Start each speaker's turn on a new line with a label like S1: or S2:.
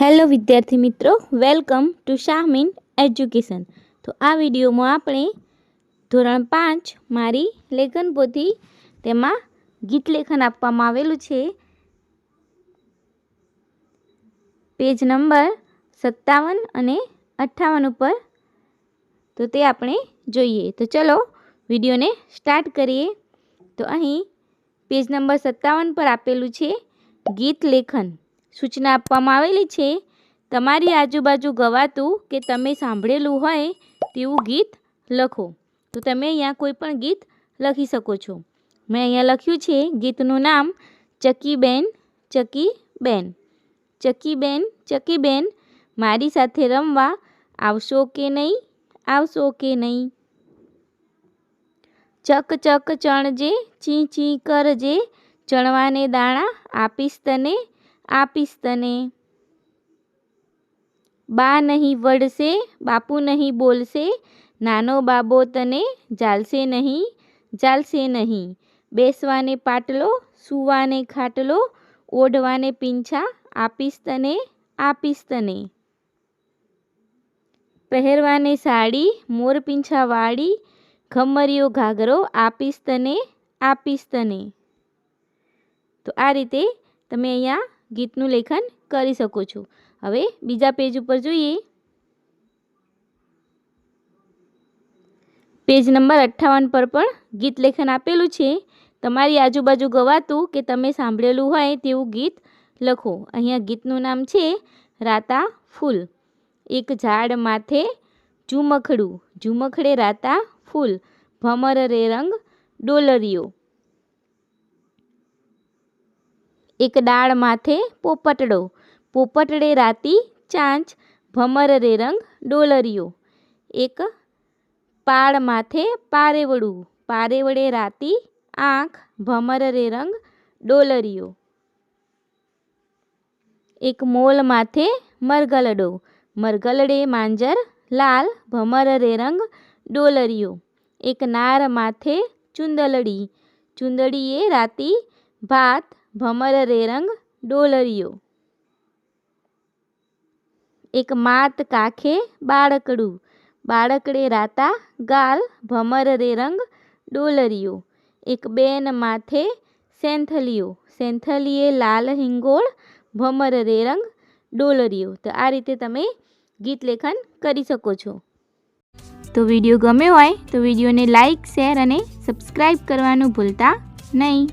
S1: Hello વિદ્યાર્થી મિત્રો, welcome to Shahmeen education. તો આ વિડીયોમાં આપણે ધોરણ પાંચ મારી લેખન પોથી, તેમાં ગીત લેખન આપવામાં આવેલું છે. પેજ નંબર સત્તાવન અને અઠ્ઠાવન ઉપર. તો તે આપણે જોઈએ. તો ચલો વિડીયોને સ્ટાર્ટ કરીએ. તો અહીં પેજ નંબર સત્તાવન પર આપેલું છે ગીત લેખન. સૂચના આપવામાં આવેલી છે, તમારી આજુબાજુ ગવાતું કે તમે સાંભળેલું હોય તેવું ગીત લખો. તો તમે અહીંયા કોઈ પણ ગીત લખી શકો છો. મેં અહીંયા લખ્યું છે, ગીતનું નામ ચકીબેન ચકીબેન. ચકીબેન ચકીબેન, મારી સાથે રમવા આવશો કે નહીં? આવશો કે નહીં? ચક ચક, ચણજે, ચી ચી કરજે, ચણવાને દાણા આપીશ તને આપીશ તને. બા નહીં વળશે, બાપુ નહીં બોલશે, નાનો બાબો તને જાલશે નહીં જાલશે નહીં. બેસવાને પાટલો, સૂવાને ખાટલો, ઓઢવાને પીંછા, આપીશ તને આપીશ તને. પહેરવાને સાડી, મોર પીંછાવાળી ખમરિયો ઘાઘરો, આપીશ તને આપીશ તને. તો આ રીતે તમે અહીંયા ગીતનું લેખન કરી શકો છો. હવે બીજા પેજ ઉપર જોઈએ. પેજ નંબર અઠ્ઠાવન પર પણ ગીત લેખન આપેલું છે. તમારી આજુબાજુ ગવાતું કે તમે સાંભળેલું હોય તેવું ગીત લખો. અહીંયા ગીતનું નામ છે રાતા ફૂલ. એક ઝાડ માથે ઝુમખડું. ઝુમખડે રાતા ફૂલ. ભમર રે રંગ ડોલરિયો. એક ડાળ માથે પોપટડો. પોપટડે રાતી ચાંચ ભમર રે રંગ ડોલરિયો. એક પાળ માથે પારેવડું. પારેવડે રાતી આંખ ભમર રે રંગ ડોલરિયો. એક મોલ માથે મરગલડો મરગલડે માંજર લાલ ભમર રે રંગ ડોલરિયો. એક નાર માથે ચુંદલડી. ચુંદડીએ રાતી ભાત ભમર રે રંગ ડોલરિયો એક માત કાખે બાળકડું. બાળકડે રાતા ગાલ ભમર રે રંગ ડોલરિયો એક બેન માથે સેંથલિયો સેંથલીએ લાલ હિંગોળ ભમર રે રંગ ડોલરિયો તો આ રીતે તમે ગીત લેખન કરી શકો છો. તો વીડિયો ગમ્યો હોય તો વિડીયોને લાઈક, શેર અને સબસ્ક્રાઈબ કરવાનું ભૂલતા નહીં.